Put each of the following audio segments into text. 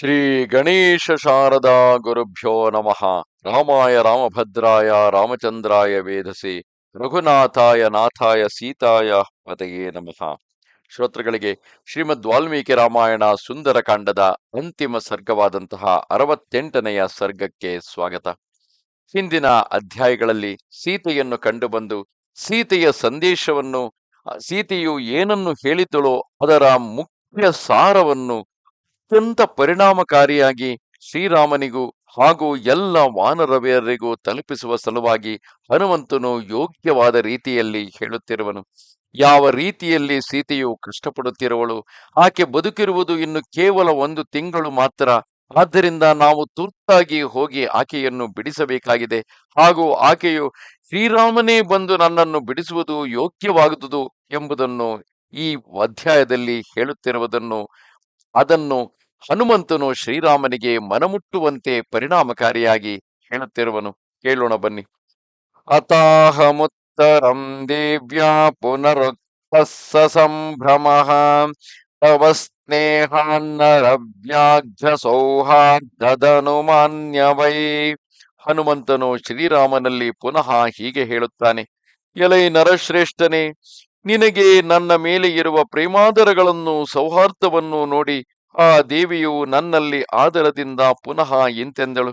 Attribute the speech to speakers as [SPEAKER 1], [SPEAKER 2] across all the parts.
[SPEAKER 1] ಶ್ರೀ ಗಣೇಶ ಶಾರದಾ ಗುರುಭ್ಯೋ ನಮಃ. ರಾಮಾಯ ರಾಮಭದ್ರಾಯ, ರಾಮಚಂದ್ರಾಯ ವೇದಸಿ, ರಘುನಾಥಾಯ, ನಾಥಾಯ, ಸೀತಾಯ ಪತೆಯೇ ನಮಃ. ಶ್ರೋತೃಗಳಿಗೆ, ಶ್ರೀಮದ್ ವಾಲ್ಮೀಕಿ ರಾಮಾಯಣ ಸುಂದರ ಕಾಂಡದ ಅಂತಿಮ ಸರ್ಗವಾದಂತಹ ಅರವತ್ತೆಂಟನೆಯ ಸರ್ಗಕ್ಕೆ ಸ್ವಾಗತ. ಹಿಂದಿನ ಅಧ್ಯಾಯಗಳಲ್ಲಿ ಸೀತೆಯನ್ನು ಕಂಡುಬಂದು ಸೀತೆಯ ಸಂದೇಶವನ್ನು ಸೀತೆಯು ಏನನ್ನು ಹೇಳಿದಳೋ, ಅದರ ಮುಖ್ಯ ಸಾರವನ್ನು ಅತ್ಯಂತ ಪರಿಣಾಮಕಾರಿಯಾಗಿ ಶ್ರೀರಾಮನಿಗೂ ಹಾಗೂ ಎಲ್ಲ ವಾನರವೆಯರಿಗೂ ತಲುಪಿಸುವ ಸಲುವಾಗಿ ಹನುಮಂತನು ಯೋಗ್ಯವಾದ ರೀತಿಯಲ್ಲಿ ಹೇಳುತ್ತಿರುವನು. ಯಾವ ರೀತಿಯಲ್ಲಿ ಸೀತೆಯು ಕಷ್ಟಪಡುತ್ತಿರುವಳು, ಆಕೆ ಬದುಕಿರುವುದು ಇನ್ನು ಕೇವಲ ಒಂದು ತಿಂಗಳು ಮಾತ್ರ. ಆದ್ದರಿಂದ ನಾವು ತುರ್ತಾಗಿ ಹೋಗಿ ಆಕೆಯನ್ನು ಬಿಡಿಸಬೇಕಾಗಿದೆ. ಹಾಗೂ ಆಕೆಯು ಶ್ರೀರಾಮನೇ ಬಂದು ನನ್ನನ್ನು ಬಿಡಿಸುವುದು ಯೋಗ್ಯವಾಗುವುದು ಎಂಬುದನ್ನು ಈ ಅಧ್ಯಾಯದಲ್ಲಿ ಹೇಳುತ್ತಿರುವುದನ್ನು, ಅದನ್ನು ಹನುಮಂತನು ಶ್ರೀರಾಮನಿಗೆ ಮನಮುಟ್ಟುವಂತೆ ಪರಿಣಾಮಕಾರಿಯಾಗಿ ಹೇಳುತ್ತಿರುವನು. ಕೇಳೋಣ ಬನ್ನಿ. ಅತಾಹಮುತ್ತರಂ ದೇವ್ಯಾ ಪುನರುಕ್ತಸ್ಸ ಸಂಭ್ರಮ. ತವ ಸ್ನೇಹಾನ್ನರವ್ಯಾಘ್ರ ಸೌಹಾರ್ದದನು ಹನುಮಂತನು ಶ್ರೀರಾಮನಲ್ಲಿ ಪುನಃ ಹೀಗೆ ಹೇಳುತ್ತಾನೆ. ಎಲೈ ನರಶ್ರೇಷ್ಠನೇ, ನಿನಗೆ ನನ್ನ ಮೇಲೆ ಇರುವ ಪ್ರೇಮಾದರಗಳನ್ನು, ಸೌಹಾರ್ದವನ್ನು ನೋಡಿ ಆ ದೇವಿಯು ನನ್ನಲ್ಲಿ ಆದರದಿಂದ ಪುನಃ ಇಂತೆಂದಳು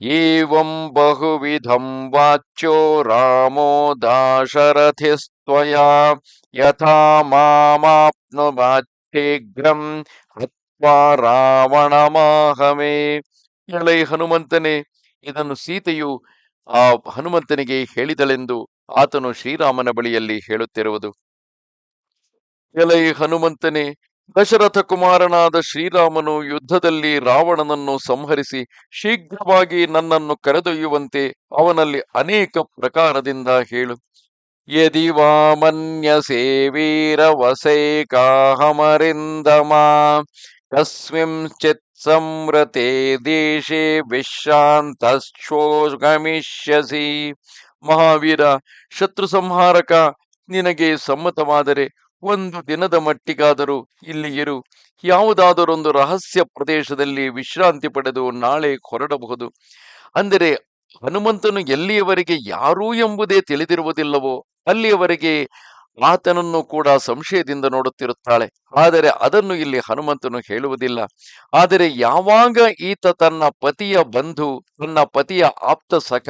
[SPEAKER 1] ಏವಂ ಬಹುವಿಧಂ ವಾಚ್ಯೋ ರಾಮೋ ದಾಶರಥಿಸ್ತ್ವಯಾ ಯಥಾ ಮಾಮಾತ್ಮಮಾಚೇಗ್ರಂ ಅತ್ವಾ ರಾವಣ ಮಾಹಮೇ ಎಲೈ ಹನುಮಂತನೇ, ಇದನ್ನು ಸೀತೆಯು ಆ ಹನುಮಂತನಿಗೆ ಹೇಳಿದಳೆಂದು ಆತನು ಶ್ರೀರಾಮನ ಬಳಿಯಲ್ಲಿ ಹೇಳುತ್ತಿರುವುದು. ಎಲೈ ಹನುಮಂತನೇ ದಶರಥ ಕುಮಾರನಾದ ಶ್ರೀರಾಮನು ಯುದ್ಧದಲ್ಲಿ ರಾವಣನನ್ನು ಸಂಹರಿಸಿ ಶೀಘ್ರವಾಗಿ ನನ್ನನ್ನು ಕರೆದೊಯ್ಯುವಂತೆ ಅವನಲ್ಲಿ ಅನೇಕ ಪ್ರಕಾರದಿಂದ ಹೇಳು. ಯದಿ ವಾಮನ್ಯ ಸೇವೀರ ವಸೈಕಾಹಮರಿಂದಮಾ ಕಸ್ಮಿಂಶ್ಚಿತ್ ಸಂವ್ರತೆ ದೇಶೇ ವಿಶ್ರಾಂತಶ್ಚೋಗಮಿಷ್ಯಸಿ ಮಹಾವೀರ, ಶತ್ರು ಸಂಹಾರಕ, ನಿನಗೆ ಸಮ್ಮತವಾದರೆ ಒಂದು ದಿನದ ಮಟ್ಟಿಗಾದರೂ ಇಲ್ಲಿ ಇರು. ಯಾವುದಾದರೊಂದು ರಹಸ್ಯ ಪ್ರದೇಶದಲ್ಲಿ ವಿಶ್ರಾಂತಿ ಪಡೆದು ನಾಳೆ ಹೊರಡಬಹುದು. ಅಂದರೆ ಹನುಮಂತನು ಎಲ್ಲಿಯವರೆಗೆ ಯಾರು ಎಂಬುದೇ ತಿಳಿದಿರುವುದಿಲ್ಲವೋ ಅಲ್ಲಿಯವರೆಗೆ ಆತನನ್ನು ಕೂಡ ಸಂಶಯದಿಂದ ನೋಡುತ್ತಿರುತ್ತಾಳೆ. ಆದರೆ ಅದನ್ನು ಇಲ್ಲಿ ಹನುಮಂತನು ಹೇಳುವುದಿಲ್ಲ. ಆದರೆ ಯಾವಾಗ ಈತ ತನ್ನ ಪತಿಯ ಬಂಧು, ತನ್ನ ಪತಿಯ ಆಪ್ತ ಸಖ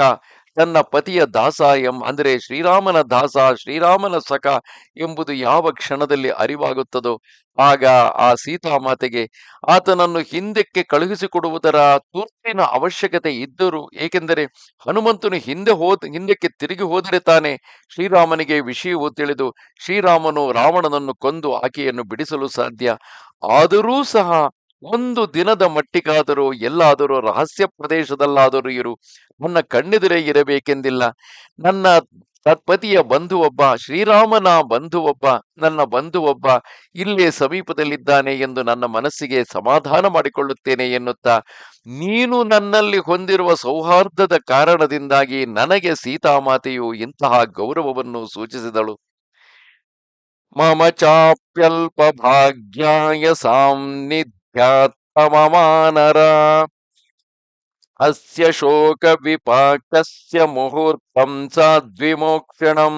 [SPEAKER 1] ತನ್ನ ಪತಿಯ ದಾಸ ಎಂ ಅಂದರೆ ಶ್ರೀರಾಮನ ದಾಸ, ಶ್ರೀರಾಮನ ಸಖ ಎಂಬುದು ಯಾವ ಕ್ಷಣದಲ್ಲಿ ಅರಿವಾಗುತ್ತದೋ, ಆಗ ಆ ಸೀತಾಮಾತೆಗೆ ಆತನನ್ನು ಹಿಂದಕ್ಕೆ ಕಳುಹಿಸಿಕೊಡುವುದರ ತುರ್ತಿನ ಅವಶ್ಯಕತೆ ಇದ್ದರೂ, ಏಕೆಂದರೆ ಹನುಮಂತನು ಹಿಂದೆ ಹೋದ, ಹಿಂದಕ್ಕೆ ತಿರುಗಿ ಹೋದರೆ ತಾನೆ ಶ್ರೀರಾಮನಿಗೆ ವಿಷಯವು ತಿಳಿದು ಶ್ರೀರಾಮನು ರಾವಣನನ್ನು ಕೊಂದು ಆಕೆಯನ್ನು ಬಿಡಿಸಲು ಸಾಧ್ಯ. ಆದರೂ ಸಹ ಒಂದು ದಿನದ ಮಟ್ಟಿಗಾದರೂ, ಎಲ್ಲಾದರೂ ರಹಸ್ಯ ಪ್ರದೇಶದಲ್ಲಾದರೂ ಇರು. ನನ್ನ ಕಣ್ಣೆದುರೇ ಇರಬೇಕೆಂದಿಲ್ಲ. ನನ್ನ ತತ್ಪತಿಯ ಬಂಧು ಒಬ್ಬ ಶ್ರೀರಾಮನ ಬಂಧು ಒಬ್ಬ ನನ್ನ ಬಂಧು ಒಬ್ಬ ಇಲ್ಲೇ ಸಮೀಪದಲ್ಲಿದ್ದಾನೆ ಎಂದು ನನ್ನ ಮನಸ್ಸಿಗೆ ಸಮಾಧಾನ ಮಾಡಿಕೊಳ್ಳುತ್ತೇನೆ ಎನ್ನುತ್ತಾ, ನೀನು ನನ್ನಲ್ಲಿ ಹೊಂದಿರುವ ಸೌಹಾರ್ದದ ಕಾರಣದಿಂದಾಗಿ ನನಗೆ ಸೀತಾಮಾತೆಯು ಇಂತಹ ಗೌರವವನ್ನು ಸೂಚಿಸಿದಳು. ಮಮ ಚಾಪ್ಯಲ್ಪ ಭಾಗ್ಯಾಯ ಸಾನ್ನಿಧ್ಯಾತ್ತಮಮಾನರ ಅಸ್ಯ ಶೋಕ ವಿಪಾಕಸ್ಯ ಮುಹೂರ್ತಂ ಸಾದ್ವಿಮೋಕ್ಷಣಂ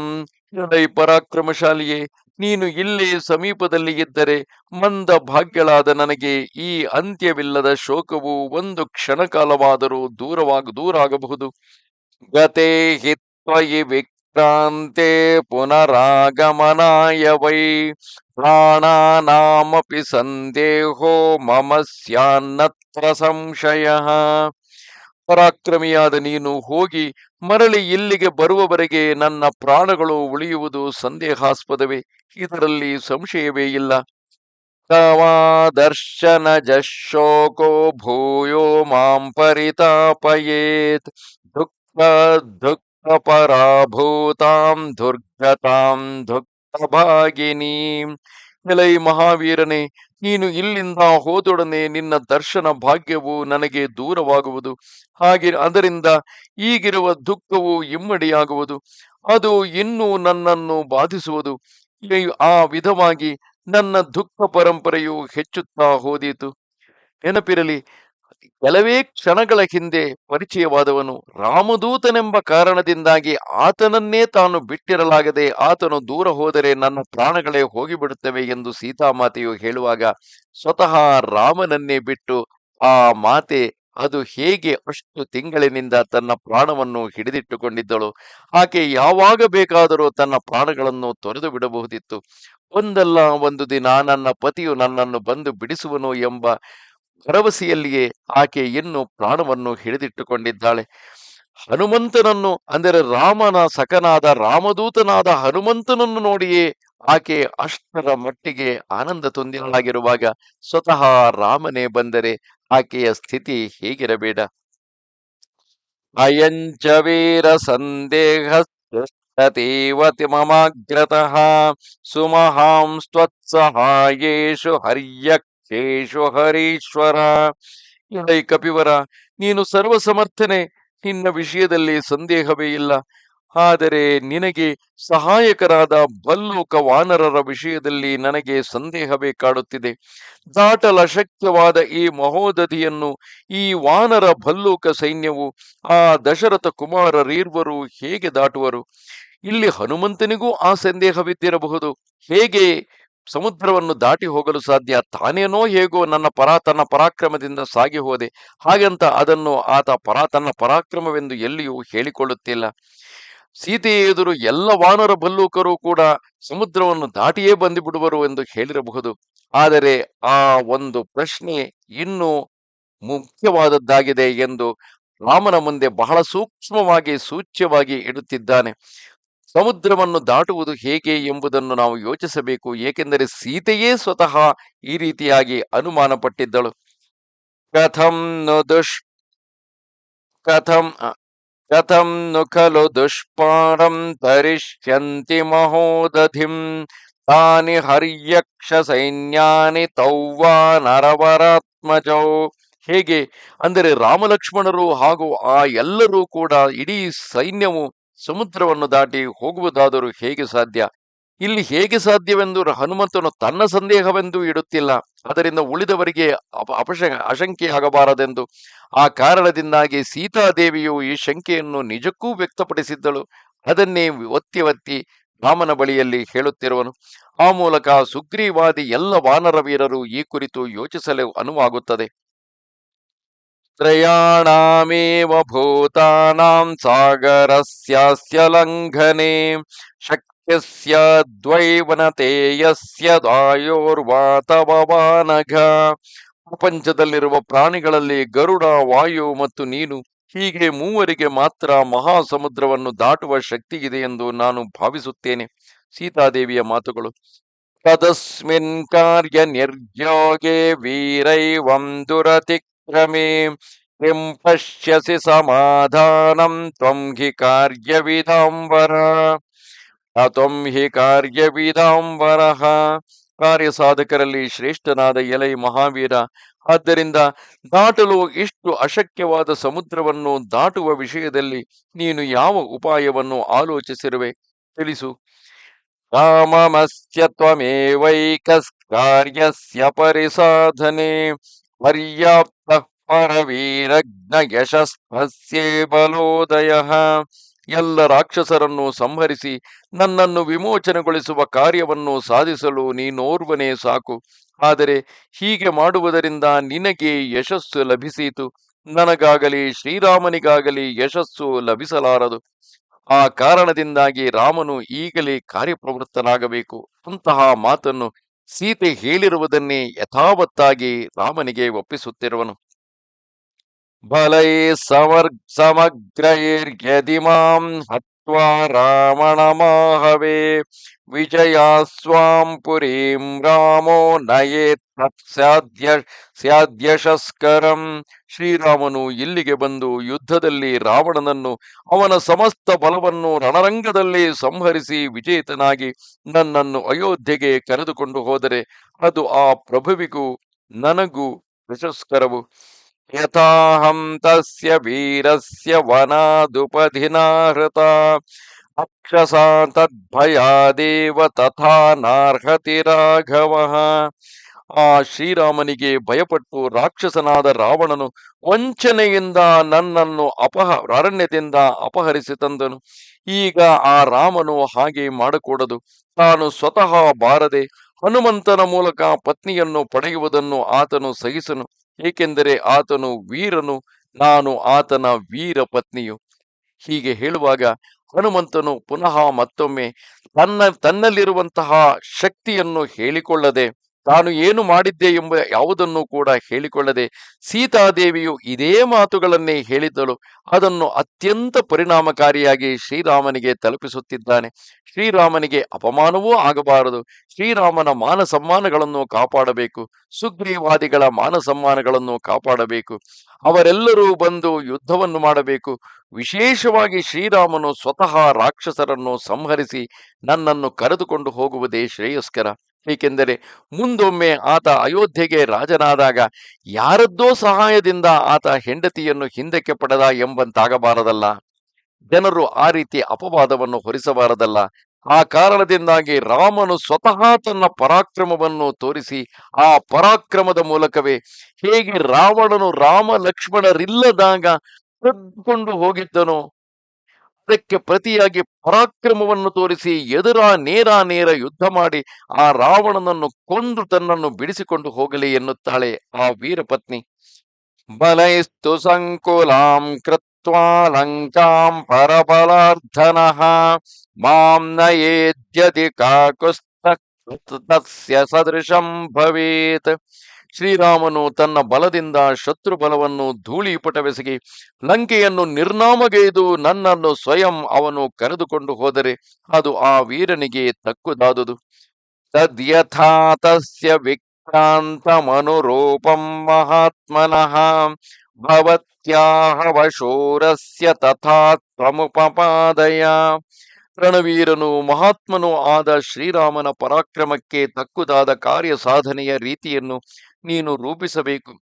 [SPEAKER 1] ಎಲೈ ಪರಾಕ್ರಮಶಾಲಿಯೇ ನೀನು ಇಲ್ಲಿ ಸಮೀಪದಲ್ಲಿ ಇದ್ದರೆ ಮಂದ ಭಾಗ್ಯಳಾದ ನನಗೆ ಈ ಅಂತ್ಯವಿಲ್ಲದ ಶೋಕವು ಒಂದು ಕ್ಷಣಕಾಲವಾದರೂ ದೂರವಾಗ ದೂರಾಗಬಹುದು. ಗತೆ ಹಿತ್ವಯಿ ವಿಕ್ರಾಂತೆ ಪುನರಾಗಮನಾಯ ವೈ ಪ್ರಾಣಾನಾಮಪಿ ಸಂದೇಹೋ ಮಮ ಸ್ಯಾನ್ನತ್ರ ಸಂಶಯ ಪರಾಕ್ರಮಿಯಾದ ನೀನು ಹೋಗಿ ಮರಳಿ ಇಲ್ಲಿಗೆ ಬರುವವರೆಗೆ ನನ್ನ ಪ್ರಾಣಗಳು ಉಳಿಯುವುದು ಸಂದೇಹಾಸ್ಪದವೇ, ಇದರಲ್ಲಿ ಸಂಶಯವೇ ಇಲ್ಲ. ದರ್ಶನ ಜಶೋಕೋ ಭೂಯೋ ಮಾಂ ಪರಿತಾಪಯೇತ್, ದುಃಖ ದುಃಖ ಪರಾಭೂತಾಂ ದುರ್ಗತಾಂ ದುಃಖ ಭಾಗಿನೀಂ ಎಲೈ ಮಹಾವೀರನೇ, ನೀನು ಇಲ್ಲಿಂದ ಹೋದೊಡನೆ ನಿನ್ನ ದರ್ಶನ ಭಾಗ್ಯವು ನನಗೆ ದೂರವಾಗುವುದು. ಹಾಗೆ ಅದರಿಂದ ಈಗಿರುವ ದುಃಖವು ಇಮ್ಮಡಿಯಾಗುವುದು. ಅದು ಇನ್ನೂ ನನ್ನನ್ನು ಬಾಧಿಸುವುದು. ಆ ವಿಧವಾಗಿ ನನ್ನ ದುಃಖ ಪರಂಪರೆಯು ಹೆಚ್ಚುತ್ತಾ ಹೋದೀತು. ನೆನಪಿರಲಿ ಕೆಲವೇ ಕ್ಷಣಗಳ ಹಿಂದೆ ಪರಿಚಯವಾದವನು ರಾಮದೂತನೆಂಬ ಕಾರಣದಿಂದಾಗಿ ಆತನನ್ನೇ ತಾನು ಬಿಟ್ಟಿರಲಾಗದೆ ಆತನು ದೂರ ಹೋದರೆ ನನ್ನ ಪ್ರಾಣಗಳೇ ಹೋಗಿಬಿಡುತ್ತವೆ ಎಂದು ಸೀತಾಮಾತೆಯು ಹೇಳುವಾಗ ಸ್ವತಃ ರಾಮನನ್ನೇ ಬಿಟ್ಟು ಆ ಮಾತೆ ಅದು ಹೇಗೆ ಅಷ್ಟು ತಿಂಗಳಿನಿಂದ ತನ್ನ ಪ್ರಾಣವನ್ನು ಹಿಡಿದಿಟ್ಟುಕೊಂಡಿದ್ದಳು, ಆಕೆ ಯಾವಾಗ ಬೇಕಾದರೂ ತನ್ನ ಪ್ರಾಣಗಳನ್ನು ತೊರೆದು ಬಿಡಬಹುದಿತ್ತು. ಒಂದಲ್ಲ ಒಂದು ದಿನ ನನ್ನ ಪತಿಯು ನನ್ನನ್ನು ಬಂದು ಬಿಡಿಸುವನು ಎಂಬ ಭರವಸೆಯಲ್ಲಿಯೇ ಆಕೆ ಇನ್ನು ಪ್ರಾಣವನ್ನು ಹಿಡಿದಿಟ್ಟುಕೊಂಡಿದ್ದಾಳೆ. ಹನುಮಂತನನ್ನು, ಅಂದರೆ ರಾಮನ ಸಖನಾದ ರಾಮದೂತನಾದ ಹನುಮಂತನನ್ನು ನೋಡಿಯೇ ಆಕೆ ಅಷ್ಟರ ಮಟ್ಟಿಗೆ ಆನಂದ ತುಂದಿರಲಾಗಿರುವಾಗ ಸ್ವತಃ ರಾಮನೇ ಬಂದರೆ ಆಕೆಯ ಸ್ಥಿತಿ ಹೇಗಿರಬೇಡ. ಅಯಂಚ ವೀರ ಸಂದೇಹ ಮಮಾಗ್ರತಃ ಸುಮಹಾಂಸ್ತ್ವತ್ಸಹಾಯೇಷು ಹರ್ಯಕ್ಷೇಷು ಹರೀಶ್ವರ ಕಪಿವರ ನೀನು ಸರ್ವಸಮರ್ಥನೆ. ನಿನ್ನ ವಿಷಯದಲ್ಲಿ ಸಂದೇಹವೇ ಇಲ್ಲ. ಆದರೆ ನಿನಗೆ ಸಹಾಯಕರಾದ ಬಲ್ಲೋಕ ವಾನರರ ವಿಷಯದಲ್ಲಿ ನನಗೆ ಸಂದೇಹವೇ ಕಾಡುತ್ತಿದೆ. ದಾಟಲ ಶಕ್ಯವಾದ ಈ ಮಹೋದಧಿಯನ್ನು, ಈ ವಾನರ ಭಲ್ಲೂಕ ಸೈನ್ಯವು, ಆ ದಶರಥ ಕುಮಾರರೀರ್ವರು ಹೇಗೆ ದಾಟುವರು? ಇಲ್ಲಿ ಹನುಮಂತನಿಗೂ ಆ ಸಂದೇಹವಿದ್ದಿರಬಹುದು. ಹೇಗೆ ಸಮುದ್ರವನ್ನು ದಾಟಿ ಹೋಗಲು ಸಾಧ್ಯ. ತಾನೇನೋ ಹೇಗೋ ನನ್ನ ಪರಾ ತನ್ನ ಪರಾಕ್ರಮದಿಂದ ಸಾಗಿ ಹೋದೆ. ಹಾಗಂತ ಅದನ್ನು ಆತ ಪರಾ ತನ್ನ ಪರಾಕ್ರಮವೆಂದು ಎಲ್ಲಿಯೂ ಹೇಳಿಕೊಳ್ಳುತ್ತಿಲ್ಲ. ಸೀತೆಯ ಎದುರು ಎಲ್ಲ ವಾನರ ಬಲ್ಲೂಕರು ಕೂಡ ಸಮುದ್ರವನ್ನು ದಾಟಿಯೇ ಬಂದು ಬಿಡುವರು ಎಂದು ಹೇಳಿರಬಹುದು. ಆದರೆ ಆ ಒಂದು ಪ್ರಶ್ನೆ ಇನ್ನೂ ಮುಖ್ಯವಾದದ್ದಾಗಿದೆ ಎಂದು ರಾಮನ ಮುಂದೆ ಬಹಳ ಸೂಕ್ಷ್ಮವಾಗಿ ಸೂಚ್ಯವಾಗಿ ಇಡುತ್ತಿದ್ದಾನೆ. ಸಮುದ್ರವನ್ನು ದಾಟುವುದು ಹೇಗೆ ಎಂಬುದನ್ನು ನಾವು ಯೋಚಿಸಬೇಕು, ಏಕೆಂದರೆ ಸೀತೆಯೇ ಸ್ವತಃ ಈ ರೀತಿಯಾಗಿ ಅನುಮಾನ ಪಟ್ಟಿದ್ದಳು ಕಥಂ ದುಷ್, ಕಥಂ ಕಥಂ ನು ಖಲು ದುಷ್ಪಾರಂ ತರಿಷ್ಯಂತಿ ಮಹೋದಧಿಂ, ತಾನಿ ಹರ್ಯಕ್ಷ ಸೈನ್ಯಾನಿ ತೌವಾ ನರವರಾತ್ಮಜೌ. ಹೇಗೆ? ಅಂದರೆ ರಾಮಲಕ್ಷ್ಮಣರು ಹಾಗೂ ಆ ಎಲ್ಲರೂ ಕೂಡ ಇಡೀ ಸೈನ್ಯವು ಸಮುದ್ರವನ್ನು ದಾಟಿ ಹೋಗುವುದಾದರೂ ಹೇಗೆ ಸಾಧ್ಯ? ಇಲ್ಲಿ ಹೇಗೆ ಸಾಧ್ಯವೆಂದು ಹನುಮಂತನು ತನ್ನ ಸಂದೇಹವೆಂದು ಇಡುತ್ತಿಲ್ಲ. ಅದರಿಂದ ಉಳಿದವರಿಗೆ ಅಪಶ ಅಶಂಕೆಯಾಗಬಾರದೆಂದು ಆ ಕಾರಣದಿಂದಾಗಿ ಸೀತಾದೇವಿಯು ಈ ಶಂಕೆಯನ್ನು ನಿಜಕ್ಕೂ ವ್ಯಕ್ತಪಡಿಸಿದ್ದಳು. ಅದನ್ನೇ ಒತ್ತಿ ಒತ್ತಿ ರಾಮನ ಬಳಿಯಲ್ಲಿ ಹೇಳುತ್ತಿರುವನು. ಆ ಮೂಲಕ ಸುಗ್ರೀವಾದಿ ಎಲ್ಲ ವಾನರ ವೀರರು ಈ ಕುರಿತು ಯೋಚಿಸಲು ಅನುವಾಗುತ್ತದೆ. ಭೂತಾನಾಂ ಸಾಗರಸ್ಯಾಸ್ಯ ಲಂಘನೆ ಶಕ್ಯಸ್ಯ ದ್ವೈವನತೇಯಸ್ಯ ದಾಯೋರ್ವಾತವನಘ ಪ್ರಪಂಚದಲ್ಲಿರುವ ಪ್ರಾಣಿಗಳಲ್ಲಿ ಗರುಡ, ವಾಯು ಮತ್ತು ನೀನು ಹೀಗೆ ಮೂವರಿಗೆ ಮಾತ್ರ ಮಹಾಸಮುದ್ರವನ್ನು ದಾಟುವ ಶಕ್ತಿ ಇದೆ ಎಂದು ನಾನು ಭಾವಿಸುತ್ತೇನೆ. ಸೀತಾದೇವಿಯ ಮಾತುಗಳು, ತದಸ್ಮಿನ್ ಕಾರ್ಯ ನಿರ್ಯೋಗೆ ವೀರೈವಂ ದುರತಿಕ್ರಮೆ ಕಿಂ ಪಶ್ಯಸಿ ಸಮಾಧಾನಂ ತ್ವಂ ಹಿ ಕಾರ್ಯವಿಧಾಂಬರ ತ್ವಂ ಹಿ ಕಾರ್ಯವಿಧಾಂಬರಃ ಕಾರ್ಯ ಸಾಧಕರಲ್ಲಿ ಶ್ರೇಷ್ಠನಾದ ಎಲೈ ಮಹಾವೀರ, ಆದ್ದರಿಂದ ದಾಟಲು ಇಷ್ಟು ಅಶಕ್ಯವಾದ ಸಮುದ್ರವನ್ನು ದಾಟುವ ವಿಷಯದಲ್ಲಿ ನೀನು ಯಾವ ಉಪಾಯವನ್ನು ಆಲೋಚಿಸಿರುವೆ ತಿಳಿಸು. ರಾಮಮಸ್ಯ ತ್ವಮೇವೈಕಸ್ ಕಾರ್ಯಸ್ಯ ಪರಿಸಾಧನೆ. ಪರ್ಯಾಪ್ತ ಪರವೀರಜ್ಞ ಬಲೋದಯ. ಎಲ್ಲ ರಾಕ್ಷಸರನ್ನು ಸಂಹರಿಸಿ ನನ್ನನ್ನು ವಿಮೋಚನೆಗೊಳಿಸುವ ಕಾರ್ಯವನ್ನು ಸಾಧಿಸಲು ನೀನೋರ್ವನೇ ಸಾಕು. ಆದರೆ ಹೀಗೆ ಮಾಡುವುದರಿಂದ ನಿನಗೆ ಯಶಸ್ಸು ಲಭಿಸಿತು. ನನಗಾಗಲಿ ಶ್ರೀರಾಮನಿಗಾಗಲಿ ಯಶಸ್ಸು ಲಭಿಸಲಾರದು. ಆ ಕಾರಣದಿಂದಾಗಿ ರಾಮನು ಈಗಲೇ ಕಾರ್ಯಪ್ರವೃತ್ತನಾಗಬೇಕು. ಅಂತಹ ಮಾತನ್ನು ಸೀತೆ ಹೇಳಿರುವುದನ್ನೇ ಯಥಾವತ್ತಾಗಿ ರಾಮನಿಗೆ ಒಪ್ಪಿಸುತ್ತಿರುವನು. ಬಲೈ ಸಮರ್ ಸಮಗ್ರೈರ್ಯದಿ ಮಾಂ ಹತ್ವಾ ರಾವಣಮಾಹವೇ ವಿಜಯ ಸ್ವಾಂ ಪುರೀಂ ರಾಮೋ ನಯೇತ್ ಸಾಧ್ಯ ಸ್ಯಾದ್ಯಶಸ್ಕರಂ ಶ್ರೀರಾಮನು ಇಲ್ಲಿಗೆ ಬಂದು ಯುದ್ಧದಲ್ಲಿ ರಾವಣನನ್ನು ಅವನ ಸಮಸ್ತ ಬಲವನ್ನು ರಣರಂಗದಲ್ಲಿ ಸಂಹರಿಸಿ ವಿಜೇತನಾಗಿ ನನ್ನನ್ನು ಅಯೋಧ್ಯೆಗೆ ಕರೆದುಕೊಂಡು ಹೋದರೆ ಅದು ಆ ಪ್ರಭುವಿಗೂ ನನಗೂ ಯಶಸ್ಕರವು. ಯಥಾಹಂ ತಸ್ಯ ವೀರಸ್ಯ ವನಾದುಪಧಿನಾ ಹೃತ ಅಕ್ಷಸಾ ತದ್ಭಯಾದೇವ ತಥಾ ನಾರ್ಹತಿ ರಾಘವ ಆ ಶ್ರೀರಾಮನಿಗೆ ಭಯಪಟ್ಟು ರಾಕ್ಷಸನಾದ ರಾವಣನು ವಂಚನೆಯಿಂದ ನನ್ನನ್ನು ಅಪಹ, ಅರಣ್ಯದಿಂದ ಅಪಹರಿಸಿ ತಂದನು. ಈಗ ಆ ರಾಮನು ಹಾಗೆ ಮಾಡಕೂಡದು. ತಾನು ಸ್ವತಃ ಬಾರದೆ ಹನುಮಂತನ ಮೂಲಕ ಪತ್ನಿಯನ್ನು ಪಡೆಯುವುದನ್ನು ಆತನು ಸಹಿಸನು. ಏಕೆಂದರೆ ಆತನು ವೀರನು, ನಾನು ಆತನ ವೀರ ಪತ್ನಿಯು. ಹೀಗೆ ಹೇಳುವಾಗ ಹನುಮಂತನು ಪುನಃ ಮತ್ತೊಮ್ಮೆ ತನ್ನ, ತನ್ನಲ್ಲಿರುವಂತಹ ಶಕ್ತಿಯನ್ನು ಹೇಳಿಕೊಳ್ಳದೆ ತಾನು ಏನು ಮಾಡಿದ್ದೆ ಎಂಬ ಯಾವುದನ್ನು ಕೂಡ ಹೇಳಿಕೊಳ್ಳದೆ ಸೀತಾದೇವಿಯು ಇದೇ ಮಾತುಗಳನ್ನೇ ಹೇಳಿದ್ದಳು. ಅದನ್ನು ಅತ್ಯಂತ ಪರಿಣಾಮಕಾರಿಯಾಗಿ ಶ್ರೀರಾಮನಿಗೆ ತಲುಪಿಸುತ್ತಿದ್ದಾನೆ. ಶ್ರೀರಾಮನಿಗೆ ಅಪಮಾನವೂ ಆಗಬಾರದು. ಶ್ರೀರಾಮನ ಮಾನ ಸಮ್ಮಾನಗಳನ್ನು ಕಾಪಾಡಬೇಕು. ಸುಗ್ರೀವಾದಿಗಳ ಮಾನ ಸಮ್ಮಾನಗಳನ್ನು ಕಾಪಾಡಬೇಕು. ಅವರೆಲ್ಲರೂ ಬಂದು ಯುದ್ಧವನ್ನು ಮಾಡಬೇಕು. ವಿಶೇಷವಾಗಿ ಶ್ರೀರಾಮನು ಸ್ವತಃ ರಾಕ್ಷಸರನ್ನು ಸಂಹರಿಸಿ ನನ್ನನ್ನು ಕರೆದುಕೊಂಡು ಹೋಗುವುದೇ ಶ್ರೇಯಸ್ಕರ. ಏಕೆಂದರೆ ಮುಂದೊಮ್ಮೆ ಆತ ಅಯೋಧ್ಯೆಗೆ ರಾಜನಾದಾಗ ಯಾರದ್ದೋ ಸಹಾಯದಿಂದ ಆತ ಹೆಂಡತಿಯನ್ನು ಹಿಂದಕ್ಕೆ ಪಡೆದ ಎಂಬಂತಾಗಬಾರದಲ್ಲ. ಜನರು ಆ ರೀತಿ ಅಪವಾದವನ್ನು ಹೊರಿಸಬಾರದಲ್ಲ. ಆ ಕಾರಣದಿಂದಾಗಿ ರಾಮನು ಸ್ವತಃ ತನ್ನ ಪರಾಕ್ರಮವನ್ನು ತೋರಿಸಿ ಆ ಪರಾಕ್ರಮದ ಮೂಲಕವೇ ಹೇಗೆ ರಾವಣನು ರಾಮ ಲಕ್ಷ್ಮಣರಿಲ್ಲದಾಗ ಕದ್ದುಕೊಂಡು ಹೋಗಿದ್ದನೋ ಅದಕ್ಕೆ ಪ್ರತಿಯಾಗಿ ಪರಾಕ್ರಮವನ್ನು ತೋರಿಸಿ ಎದುರ ನೇರ ನೇರ ಯುದ್ಧ ಮಾಡಿ ಆ ರಾವಣನನ್ನು ಕೊಂದು ತನ್ನನ್ನು ಬಿಡಿಸಿಕೊಂಡು ಹೋಗಲಿ ಎನ್ನುತ್ತಾಳೆ ಆ ವೀರಪತ್ನಿ. ಬಲೈಸ್ತು ಸಂಕುಲಾಂ ಕೃತ್ವಾ ಲಂಕಾಂ ಪರಬಲಾರ್ಧನಃ ಮಾಂ ನಯೇದ್ಯತಿ ಕಾಕುಸ್ತ ಸದೃಶಂ ಭವೇತ್. ಶ್ರೀರಾಮನು ತನ್ನ ಬಲದಿಂದ ಶತ್ರು ಬಲವನ್ನು ಧೂಳಿಪಟವೆಸಗಿ ಲಂಕೆಯನ್ನು ನಿರ್ನಾಮಗೈದು ನನ್ನನ್ನು ಸ್ವಯಂ ಅವನು ಕರೆದುಕೊಂಡು ಹೋದರೆ ಅದು ಆ ವೀರನಿಗೆ ತಕ್ಕುದಾದುದು. ತದ್ಯಥಾ ತಸ್ಯ ವಿಕ್ರಾಂತಮನುರೂಪಂ ಮಹಾತ್ಮನಃ ಭವತ್ಯಾಹ ವಶೂರಸ್ಯ ತಥಾ ತ್ವಮುಪಪಾದಯ. ರಣವೀರನು ಮಹಾತ್ಮನು ಆದ ಶ್ರೀರಾಮನ ಪರಾಕ್ರಮಕ್ಕೆ ತಕ್ಕುದಾದ ಕಾರ್ಯ ಸಾಧನೆಯ ರೀತಿಯನ್ನು ನೀನು ರೂಪಿಸಬೇಕು.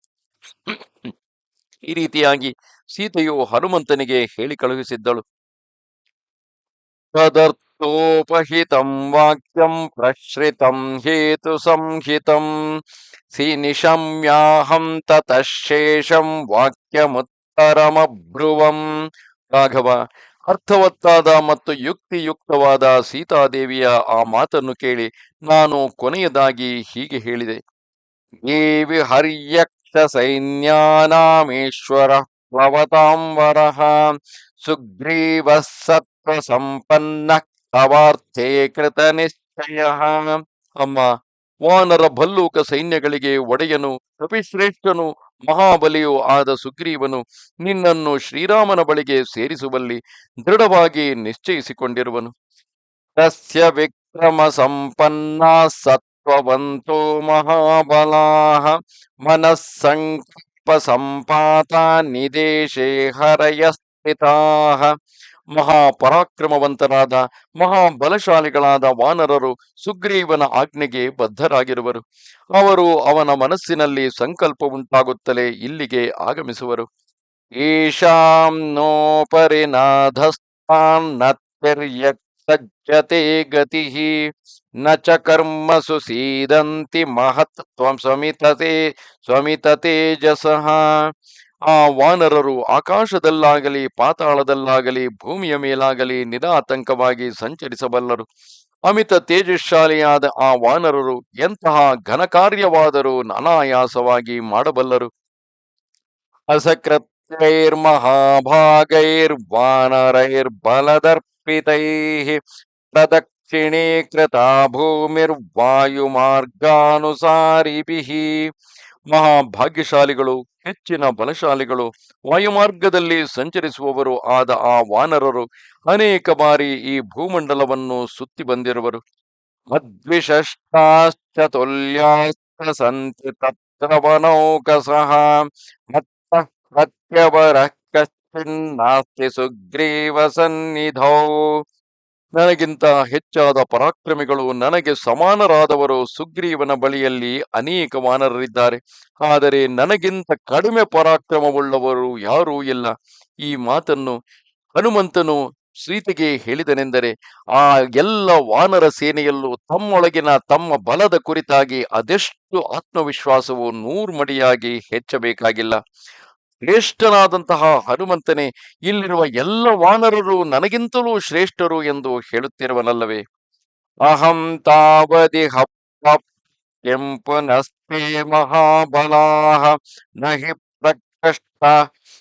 [SPEAKER 1] ಈ ರೀತಿಯಾಗಿ ಸೀತೆಯು ಹನುಮಂತನಿಗೆ ಹೇಳಿ ಕಳುಹಿಸಿದ್ದಳು. ತದರ್ಥೋಪಹಿತಂ ವಾಕ್ಯಂ ಸಂಹಿತಂ ಸಿ ನಿಶಮ್ಯಾಹಂ ತತಶೇಷಂ ವಾಕ್ಯಮುತ್ತರಮಬ್ರುವಂ. ರಾಘವ ಅರ್ಥವತ್ತಾದ ಮತ್ತು ಯುಕ್ತಿಯುಕ್ತವಾದ ಸೀತಾದೇವಿಯ ಆ ಮಾತನ್ನು ಕೇಳಿ ನಾನು ಕೊನೆಯದಾಗಿ ಹೀಗೆ ಹೇಳಿದೆ. ದೇವಿ ಹರ್ಯಕ್ಷ ಸೈನ್ಯಾನಾಮೇಶ್ವರ ಪ್ಲವತಾಂಬರ ಸುಗ್ರೀವ ಸತ್ವ ಸಂಪನ್ನ ತವಾರ್ಥೇ ಕೃತ ನಿಶ್ಚಯ. ಅಮ್ಮ, ವಾನರ ಭಲ್ಲೂಕ ಸೈನ್ಯಗಳಿಗೆ ಒಡೆಯನು ಕಪಿಶ್ರೇಷ್ಠನು ಮಹಾಬಲಿಯೂ ಆದ ಸುಗ್ರೀವನು ನಿನ್ನನ್ನು ಶ್ರೀರಾಮನ ಬಳಿಗೆ ಸೇರಿಸುವಲ್ಲಿ ದೃಢವಾಗಿ ನಿಶ್ಚಯಿಸಿಕೊಂಡಿರುವನು. ತಸ್ಯ ವಿಕ್ರಮ ಸಂಪನ್ನ ಸತ್ವವಂತೋ ಮಹಾಬಲಾಹ ಮನಸ್ಸಂಕಲ್ಪ ಸಂಪಾತ ನಿದೇಶೇ ಹರಯ ಸ್ಥಿತಾಹ ಮಹಾಪರಾಕ್ರಮವಂತರಾದ ಮಹಾಬಲಶಾಲಿಗಳಾದ ವಾನರರು ಸುಗ್ರೀವನ ಆಜ್ಞೆಗೆ ಬದ್ಧರಾಗಿರುವರು. ಅವರು ಅವನ ಮನಸ್ಸಿನಲ್ಲಿ ಸಂಕಲ್ಪ ಉಂಟಾಗುತ್ತಲೇ ಇಲ್ಲಿಗೆ ಆಗಮಿಸುವರು. ಈಶಾಂ ಪರಿನಾಧಸ್ತಾನ್ನತ್ಯರ್ಯಸಜ್ಜತೆ ಗತಿ ನ ಚ ಕರ್ಮಸು ಸೀದಂತಿ ಮಹತ್ ಸ್ವಮಿತತೆ ಸ್ವಮಿತ ತೇಜಸಃ ಆ ವಾನರರು ಆಕಾಶದಲ್ಲಾಗಲಿ, ಪಾತಾಳದಲ್ಲಾಗಲಿ, ಭೂಮಿಯ ಮೇಲಾಗಲಿ ನಿರಾತಂಕವಾಗಿ ಸಂಚರಿಸಬಲ್ಲರು. ಅಮಿತ ತೇಜಸ್ಶಾಲಿಯಾದ ಆ ವಾನರರು ಎಂತಹ ಘನಕಾರ್ಯವಾದರೂ ಅನಾಯಾಸವಾಗಿ ಮಾಡಬಲ್ಲರು. ಅಸಕೃತ್ಯೈರ್ಮಹಾಭಾಗೈರ್ವಾನರೈರ್ಬಲದರ್ಪಿತೈಃ ಪ್ರದಕ್ಷಿಣೀಕೃತಾ ಭೂಮಿರ್ವಾಯುಮಾರ್ಗಾನುಸಾರಿಭಿಃ ಮಹಾಭಾಗ್ಯಶಾಲಿಗಳು ಹೆಚ್ಚಿನ ಬಲಶಾಲಿಗಳು ವಾಯುಮಾರ್ಗದಲ್ಲಿ ಸಂಚರಿಸುವವರು ಆದ ಆ ವಾನರರು ಅನೇಕ ಬಾರಿ ಈ ಭೂಮಂಡಲವನ್ನು ಸುತ್ತಿ ಬಂದಿರುವರು. ಮದ್ವಿಷಷ್ಟಾಶ್ಚತುಲ್ಯಾಶ್ಚ ಸಂತಿ ತತ್ರ ವನೌಕಸಃ ಮತ್ತ ಪ್ರತ್ಯವರಃ ಕಶ್ಚಿನ್ನಾಸ್ತಿ ಸುಗ್ರೀವ ಸನ್ನಿಧೌ ನನಗಿಂತ ಹೆಚ್ಚಾದ ಪರಾಕ್ರಮಿಗಳು ನನಗೆ ಸಮಾನರಾದವರು ಸುಗ್ರೀವನ ಬಳಿಯಲ್ಲಿ ಅನೇಕ ವಾನರರಿದ್ದಾರೆ. ಆದರೆ ನನಗಿಂತ ಕಡಿಮೆ ಪರಾಕ್ರಮವುಳ್ಳವರು ಯಾರೂ ಇಲ್ಲ. ಈ ಮಾತನ್ನು ಹನುಮಂತನು ಸೀತೆಗೆ ಹೇಳಿದನೆಂದರೆ, ಆ ಎಲ್ಲ ವಾನರ ಸೇನೆಯಲ್ಲೂ ತಮ್ಮೊಳಗಿನ ತಮ್ಮ ಬಲದ ಕುರಿತಾಗಿ ಅದೆಷ್ಟು ಆತ್ಮವಿಶ್ವಾಸವು ನೂರ್ಮಡಿಯಾಗಿ ಹೆಚ್ಚಬೇಕಾಗಿಲ್ಲ. ಶ್ರೇಷ್ಠನಾದಂತಹ ಹನುಮಂತನೇ, ಇಲ್ಲಿರುವ ಎಲ್ಲ ವಾನರರು ನನಗಿಂತಲೂ ಶ್ರೇಷ್ಠರು ಎಂದು ಹೇಳುತ್ತಿರುವನಲ್ಲವೇ? ಅಹಂ ತಾವದಿ ಕೆಂಪುನಸ್ತೆ ಮಹಾಬಲಾಹ. ನಹಿ ಪ್ರಕೃಷ್ಟ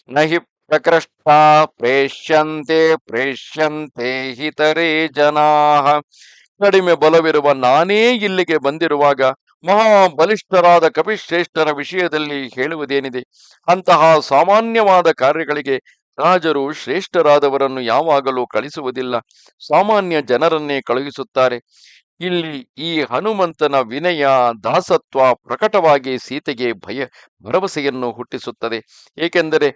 [SPEAKER 1] ನಹಿ ಪ್ರಕೃಷ್ಟ ಪ್ರೇಷ್ಯಂತೆ ಪ್ರೇಷ್ಯಂತೆ ಹಿತರೇ ಜನಾ ಕಡಿಮೆ ಬಲವಿರುವ ನಾನೇ ಇಲ್ಲಿಗೆ ಬಂದಿರುವಾಗ ಮಹಾಬಲಿಷ್ಠರಾದ ಕಪಿಶ್ರೇಷ್ಠರ ವಿಷಯದಲ್ಲಿ ಹೇಳುವುದೇನಿದೆ? ಅಂತಹ ಸಾಮಾನ್ಯವಾದ ಕಾರ್ಯಗಳಿಗೆ ರಾಜರು ಶ್ರೇಷ್ಠರಾದವರನ್ನು ಯಾವಾಗಲೂ ಕಳಿಸುವುದಿಲ್ಲ. ಸಾಮಾನ್ಯ ಜನರನ್ನೇ ಕಳುಹಿಸುತ್ತಾರೆ. ಇಲ್ಲಿ ಈ ಹನುಮಂತನ ವಿನಯ, ದಾಸತ್ವ ಪ್ರಕಟವಾಗಿ ಸೀತೆಗೆ ಭಯ, ಭರವಸೆಯನ್ನು ಹುಟ್ಟಿಸುತ್ತದೆ. ಏಕೆಂದರೆ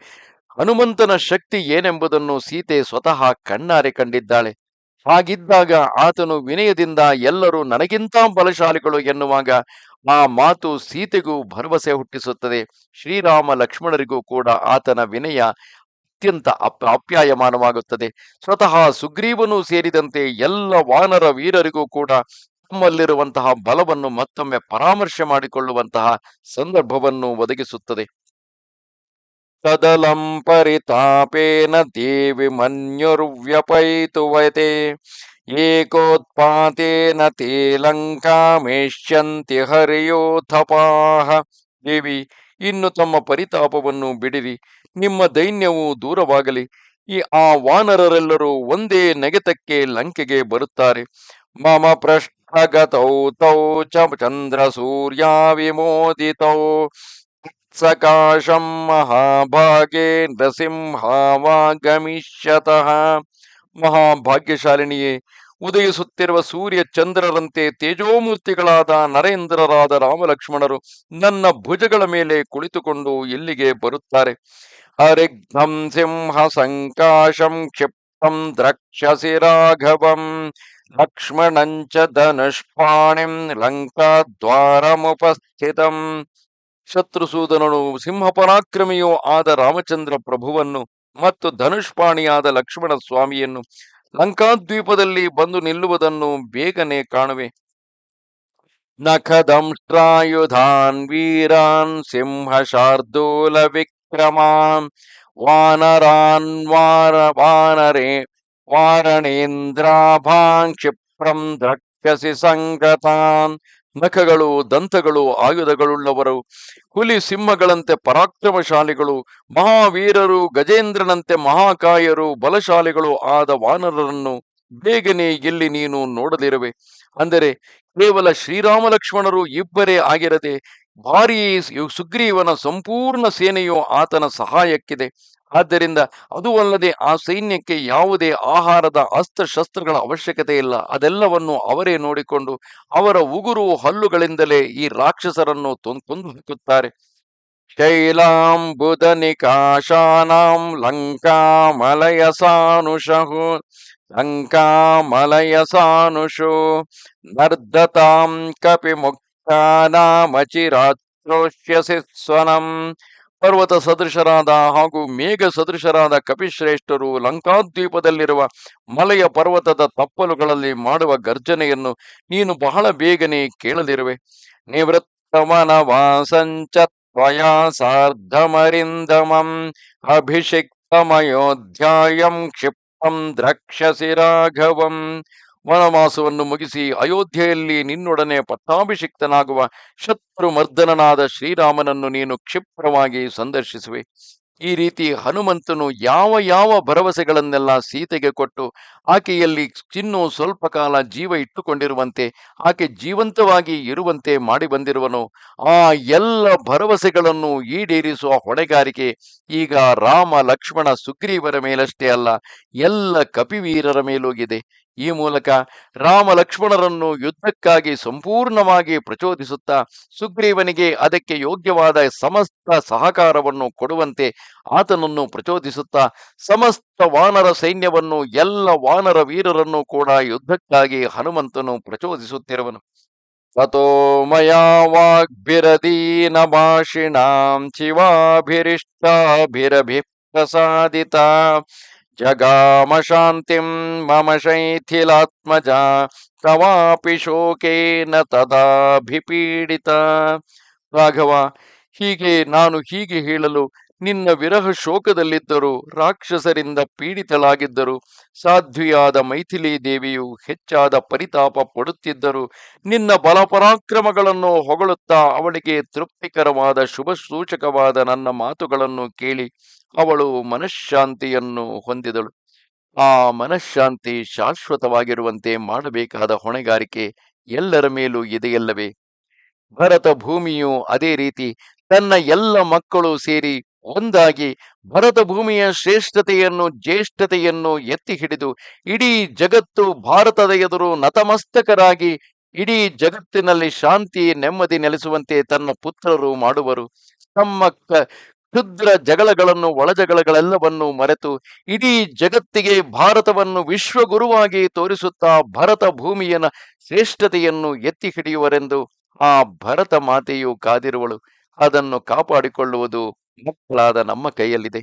[SPEAKER 1] ಹನುಮಂತನ ಶಕ್ತಿ ಏನೆಂಬುದನ್ನು ಸೀತೆ ಸ್ವತಃ ಕಣ್ಣಾರೆ ಕಂಡಿದ್ದಾಳೆ. ಹಾಗಿದ್ದಾಗ ಆತನು ವಿನಯದಿಂದ ಎಲ್ಲರೂ ನನಗಿಂತ ಬಲಶಾಲಿಗಳು ಎನ್ನುವಾಗ ಆ ಮಾತು ಸೀತೆಗೂ ಭರವಸೆ ಹುಟ್ಟಿಸುತ್ತದೆ. ಶ್ರೀರಾಮ ಲಕ್ಷ್ಮಣರಿಗೂ ಕೂಡ ಆತನ ವಿನಯ ಅತ್ಯಂತ ಅಪ್ ಆಪ್ಯಾಯಮಾನವಾಗುತ್ತದೆ ಸ್ವತಃ ಸುಗ್ರೀವನು ಸೇರಿದಂತೆ ಎಲ್ಲ ವಾನರ ವೀರರಿಗೂ ಕೂಡ ತಮ್ಮಲ್ಲಿರುವಂತಹ ಬಲವನ್ನು ಮತ್ತೊಮ್ಮೆ ಪರಾಮರ್ಶೆ ಮಾಡಿಕೊಳ್ಳುವಂತಹ ಸಂದರ್ಭವನ್ನು ಒದಗಿಸುತ್ತದೆ. ತದಲಂ ಪರಿತಾಪೇನ ದೇವಿ ಮನ್ಯುರ್ವ್ಯಪೈತುವತೆ ಏಕೋತ್ಪಾತೇನ ತೇ ಲಂಕಾಮೇಷ್ಯಂತಿ ಹರಿಯೋಥಪಾಹ ದೇವಿ ಇನ್ನು ತಮ್ಮ ಪರಿತಾಪವನ್ನು ಬಿಡಿರಿ, ನಿಮ್ಮ ದೈನ್ಯವು ದೂರವಾಗಲಿ, ಈ ಆ ವಾನರರೆಲ್ಲರೂ ಒಂದೇ ನೆಗೆತಕ್ಕೆ ಲಂಕೆಗೆ ಬರುತ್ತಾರೆ. ಮಮ ಪ್ರಶ್ನಗತೌ ತೌ ಚ ಚಂದ್ರ ಸೂರ್ಯ ವಿಮೋದಿತೌ ಸಕಾಶಂ ಮಹಾಭಾಗೆ ನೃಸಿಂಹಾವಾಗಮಿಷ್ಯತ ಮಹಾಭಾಗ್ಯಶಾಲಿನಿಯೇ ಉದಯಿಸುತ್ತಿರುವ ಸೂರ್ಯ ಚಂದ್ರರಂತೆ ತೇಜೋಮೂರ್ತಿಗಳಾದ ನರೇಂದ್ರರಾದ ರಾಮಲಕ್ಷ್ಮಣರು ನನ್ನ ಭುಜಗಳ ಮೇಲೆ ಕುಳಿತುಕೊಂಡು ಇಲ್ಲಿಗೆ ಬರುತ್ತಾರೆ? ಹರಿಗ್ಧಂ ಸಿಂಹ ಸಂಕಾಶಂ ಕ್ಷಿಪ್ತಂ ದ್ರಕ್ಷಸಿ ರಾಘವಂ ಲಕ್ಷ್ಮಣಂಚ ಧನುಷ್ಪಾಣಿಂ ಲಂಕಾದ್ವಾರಮುಪಸ್ಥಿತಂ ಶತ್ರುಸೂದನನು ಸಿಂಹಪರಾಕ್ರಮಿಯೋ ಆದ ರಾಮಚಂದ್ರ ಪ್ರಭುವನ್ನು ಮತ್ತು ಧನುಷ್ಪಾಣಿಯಾದ ಲಕ್ಷ್ಮಣ ಸ್ವಾಮಿಯನ್ನು ಲಂಕಾದ್ವೀಪದಲ್ಲಿ ಬಂದು ನಿಲ್ಲುವುದನ್ನು ಬೇಗನೆ ಕಾಣುವೆ. ನಖದಂಷ್ಟ್ರಾಯುಧಾನ್ ವೀರಾನ್ ಸಿಂಹ ಶಾರ್ದೂಲ ವಿಕ್ರಮಾನ್ ವಾನರಾನ್ ವಾರ ವಾನರೇ ವಾರಣೇಂದ್ರಾಭಾಂ ಕ್ಷಿಪ್ರಂ ದ್ರಕ್ಷಸಿ ಸಂಗತಾನ್ ನಖಗಳು, ದಂತಗಳು, ಆಯುಧಗಳುಳ್ಳವರು, ಹುಲಿ ಸಿಂಹಗಳಂತೆ ಪರಾಕ್ರಮಶಾಲಿಗಳು, ಮಹಾವೀರರು, ಗಜೇಂದ್ರನಂತೆ ಮಹಾಕಾಯರು, ಬಲಶಾಲಿಗಳು ಆದ ವಾನರರನ್ನು ಬೇಗನೆ ಎಲ್ಲಿ ನೀನು ನೋಡದಿರುವೆ ಅಂದರೆ ಕೇವಲ ಶ್ರೀರಾಮ ಲಕ್ಷ್ಮಣರು ಇಬ್ಬರೇ ಆಗಿರದೆ ಭಾರೀ ಸುಗ್ರೀವನ ಸಂಪೂರ್ಣ ಸೇನೆಯು ಆತನ ಸಹಾಯಕ್ಕಿದೆ. ಆದ್ದರಿಂದ ಅದು ಅಲ್ಲದೆ ಆ ಸೈನ್ಯಕ್ಕೆ ಯಾವುದೇ ಆಹಾರದ ಅಸ್ತ್ರಶಸ್ತ್ರಗಳ ಅವಶ್ಯಕತೆ ಇಲ್ಲ ಅದೆಲ್ಲವನ್ನು ಅವರೇ ನೋಡಿಕೊಂಡು ಅವರ ಉಗುರು ಹಲ್ಲುಗಳಿಂದಲೇ ಈ ರಾಕ್ಷಸರನ್ನು ಕೊಂದು ಹಾಕುತ್ತಾರೆ. ಲಂಕಾ ಲಂಕಾಮಲಯ ಸಾನುಷು ನರ್ದತಾಂ ಕಪಿ ಮುಕ್ತಾನಾಮಚಿರಾತ್ರೋಷ್ಯಸಿ ಸ್ವನಂ ಪರ್ವತ ಸದೃಶರಾದ ಹಾಗೂ ಮೇಘ ಸದೃಶರಾದ ಕಪಿಶ್ರೇಷ್ಠರು ಲಂಕಾದ್ವೀಪದಲ್ಲಿರುವ ಮಲೆಯ ಪರ್ವತದ ತಪ್ಪಲುಗಳಲ್ಲಿ ಮಾಡುವ ಗರ್ಜನೆಯನ್ನು ನೀನು ಬಹಳ ಬೇಗನೆ ಕೇಳಲಿರುವೆ. ನಿವೃತ್ತಮನ ವಾಸಂಚ ಸಾರ್ಧಮರಿಂದಮಂ ಅಭಿಷಿಕ್ತಮಯೋಧ್ಯಾಯಂ ಕ್ಷಿಪ್ತಂ ದ್ರಕ್ಷಸಿ ರಾಘವಂ ವನವಾಸವನ್ನು ಮುಗಿಸಿ ಅಯೋಧ್ಯೆಯಲ್ಲಿ ನಿನ್ನೊಡನೆ ಪಟ್ಟಾಭಿಷಿಕ್ತನಾಗುವ ಶತ್ರುಮರ್ದನನಾದ ಶ್ರೀರಾಮನನ್ನು ನೀನು ಕ್ಷಿಪ್ರವಾಗಿ ಸಂದರ್ಶಿಸುವೆ. ಈ ರೀತಿ ಹನುಮಂತನು ಯಾವ ಯಾವ ಭರವಸೆಗಳನ್ನೆಲ್ಲ ಸೀತೆಗೆ ಕೊಟ್ಟು ಆಕೆಯಲ್ಲಿ ಚಿನ್ನು ಸ್ವಲ್ಪ ಕಾಲ ಜೀವ ಇಟ್ಟುಕೊಂಡಿರುವಂತೆ, ಆಕೆ ಜೀವಂತವಾಗಿ ಇರುವಂತೆ ಮಾಡಿ ಬಂದಿರುವನು, ಆ ಎಲ್ಲ ಭರವಸೆಗಳನ್ನು ಈಡೇರಿಸುವ ಹೊಣೆಗಾರಿಕೆ ಈಗ ರಾಮ, ಲಕ್ಷ್ಮಣ, ಸುಗ್ರೀವರ ಮೇಲಷ್ಟೇ ಅಲ್ಲ, ಎಲ್ಲ ಕಪಿವೀರರ ಮೇಲೂಗಿದೆ. ಈ ಮೂಲಕ ರಾಮ ಲಕ್ಷ್ಮಣರನ್ನು ಯುದ್ಧಕ್ಕಾಗಿ ಸಂಪೂರ್ಣವಾಗಿ ಪ್ರಚೋದಿಸುತ್ತಾ ಸುಗ್ರೀವನಿಗೆ ಅದಕ್ಕೆ ಯೋಗ್ಯವಾದ ಸಮಸ್ತ ಸಹಕಾರವನ್ನು ಕೊಡುವಂತೆ ಆತನನ್ನು ಪ್ರಚೋದಿಸುತ್ತಾ ಸಮಸ್ತ ವಾನರ ಸೈನ್ಯವನ್ನು, ಎಲ್ಲ ವಾನರ ವೀರರನ್ನು ಕೂಡ ಯುದ್ಧಕ್ಕಾಗಿ ಹನುಮಂತನು ಪ್ರಚೋದಿಸುತ್ತಿರುವನು. ತಥೋ ವಾಗ್ಭಿರದೀನ ಭಾಷಿಣಾಂ ಶಿವಾಭಿರಿಷ್ಟಾಭಿರಭಿ ಪ್ರಸಾದಿತ ಜಗಾಮ ಶಾಂತಿ ಮಮ ಶೈಥಿಲಾತ್ಮಜ ತವಾಪಿ ಶೋಕೇನ ತದಾಭಿಪೀಡಿತ ರಾಘವ ಹೀಗೆ ನಾನು ಹೀಗೆ ಹೇಳಲು ನಿನ್ನ ವಿರಹ ಶೋಕದಲ್ಲಿದ್ದರು ರಾಕ್ಷಸರಿಂದ ಪೀಡಿತಳಾಗಿದ್ದರು, ಸಾಧ್ವಿಯಾದ ಮೈಥಿಲಿ ದೇವಿಯು ಹೆಚ್ಚಾದ ಪರಿತಾಪ ಪಡುತ್ತಿದ್ದರು, ನಿನ್ನ ಬಲಪರಾಕ್ರಮಗಳನ್ನು ಹೊಗಳುತ್ತಾ ಅವಳಿಗೆ ತೃಪ್ತಿಕರವಾದ ಶುಭ ಸೂಚಕವಾದ ನನ್ನ ಮಾತುಗಳನ್ನು ಕೇಳಿ ಅವಳು ಮನಃಶಾಂತಿಯನ್ನು ಹೊಂದಿದಳು. ಆ ಮನಃಶಾಂತಿ ಶಾಶ್ವತವಾಗಿರುವಂತೆ ಮಾಡಬೇಕಾದ ಹೊಣೆಗಾರಿಕೆ ಎಲ್ಲರ ಮೇಲೂ ಇದೆಯಲ್ಲವೇ? ಭರತ ಭೂಮಿಯು ಅದೇ ರೀತಿ ತನ್ನ ಎಲ್ಲ ಮಕ್ಕಳು ಸೇರಿ ಒಂದಾಗಿ ಭರತ ಭೂಮಿಯ ಶ್ರೇಷ್ಠತೆಯನ್ನು ಜ್ಯೇಷ್ಠತೆಯನ್ನು ಎತ್ತಿ ಹಿಡಿದು ಇಡೀ ಜಗತ್ತು ಭಾರತದ ಎದುರು ನತಮಸ್ತಕರಾಗಿ ಇಡೀ ಜಗತ್ತಿನಲ್ಲಿ ಶಾಂತಿ ನೆಮ್ಮದಿ ನೆಲೆಸುವಂತೆ ತನ್ನ ಪುತ್ರರು ಮಾಡುವರು. ತಮ್ಮ ಕ್ಷುದ್ರ ಜಗಳಗಳನ್ನು, ಒಳಜಗಳಗಳೆಲ್ಲವನ್ನು ಮರೆತು ಇಡೀ ಜಗತ್ತಿಗೆ ಭಾರತವನ್ನು ವಿಶ್ವಗುರುವಾಗಿ ತೋರಿಸುತ್ತಾ ಭರತ ಭೂಮಿಯನ ಶ್ರೇಷ್ಠತೆಯನ್ನು ಎತ್ತಿ ಹಿಡಿಯುವರೆಂದು ಆ ಭರತ ಮಾತೆಯು ಕಾದಿರುವಳು. ಅದನ್ನು ಕಾಪಾಡಿಕೊಳ್ಳುವುದು ಮಕ್ಕಳಾದ ನಮ್ಮ ಕೈಯಲ್ಲಿದೆ.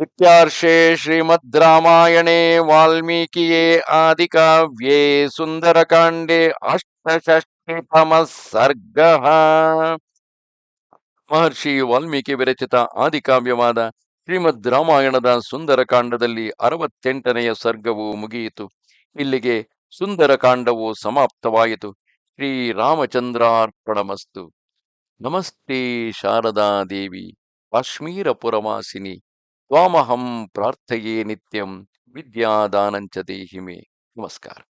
[SPEAKER 1] ಇತ್ಯಾರ್ಷೆ ಶ್ರೀಮದ್ ರಾಮಾಯಣೇ ವಾಲ್ಮೀಕಿಯೇ ಆದಿಕಾವ್ಯೇ ಸುಂದರಕಾಂಡೆ ಅಷ್ಟಷಷ್ಟಿತಮ ಸರ್ಗ. ಮಹರ್ಷಿ ವಾಲ್ಮೀಕಿ ವಿರಚಿತ ಆದಿಕಾವ್ಯವಾದ ಶ್ರೀಮದ್ ರಾಮಾಯಣದ ಸುಂದರಕಾಂಡದಲ್ಲಿ ಅರವತ್ತೆಂಟನೆಯ ಸರ್ಗವು ಮುಗಿಯಿತು. ಇಲ್ಲಿಗೆ ಸುಂದರಕಾಂಡವು ಸಮಾಪ್ತವಾಯಿತು. ಶ್ರೀರಾಮಚಂದ್ರಾರ್ಪಣಮಸ್ತು ನಮಸ್ತೆ ಶಾರದಾ ದೇವಿ. ಕಾಶ್ಮೀರಪುರವಾಸಿನಿ ತ್ವಾಮಹಂ ಪ್ರಾರ್ಥೆಯೇ ನಿತ್ಯಂ ವಿದ್ಯಾದಾನಂಚ ದೇಹಿಮೆ. ನಮಸ್ಕಾರ.